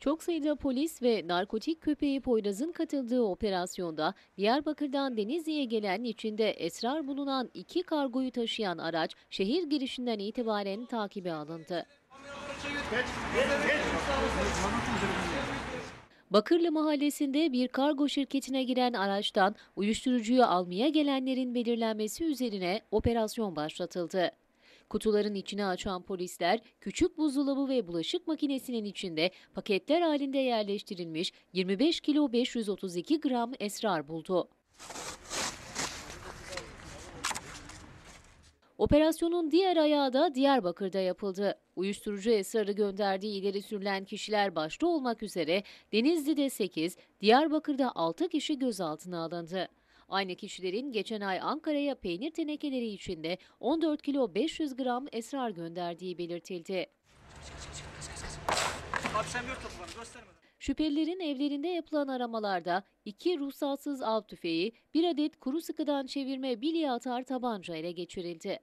Çok sayıda polis ve narkotik köpeği Poyraz'ın katıldığı operasyonda Diyarbakır'dan Denizli'ye gelen içinde esrar bulunan iki kargoyu taşıyan araç şehir girişinden itibaren takibe alındı. Bakırlı mahallesinde bir kargo şirketine giren araçtan uyuşturucuyu almaya gelenlerin belirlenmesi üzerine operasyon başlatıldı. Kutuların içine açan polisler küçük buzdolabı ve bulaşık makinesinin içinde paketler halinde yerleştirilmiş 25 kilo 532 gram esrar buldu. Operasyonun diğer ayağı da Diyarbakır'da yapıldı. Uyuşturucu esrarı gönderdiği ileri sürülen kişiler başta olmak üzere Denizli'de 8, Diyarbakır'da 6 kişi gözaltına alındı. Aynı kişilerin geçen ay Ankara'ya peynir tenekeleri içinde 14 kilo 500 gram esrar gönderdiği belirtildi. Şüphelilerin evlerinde yapılan aramalarda iki ruhsatsız av tüfeği, bir adet kuru sıkıdan çevirme bilye atar tabanca ele geçirildi.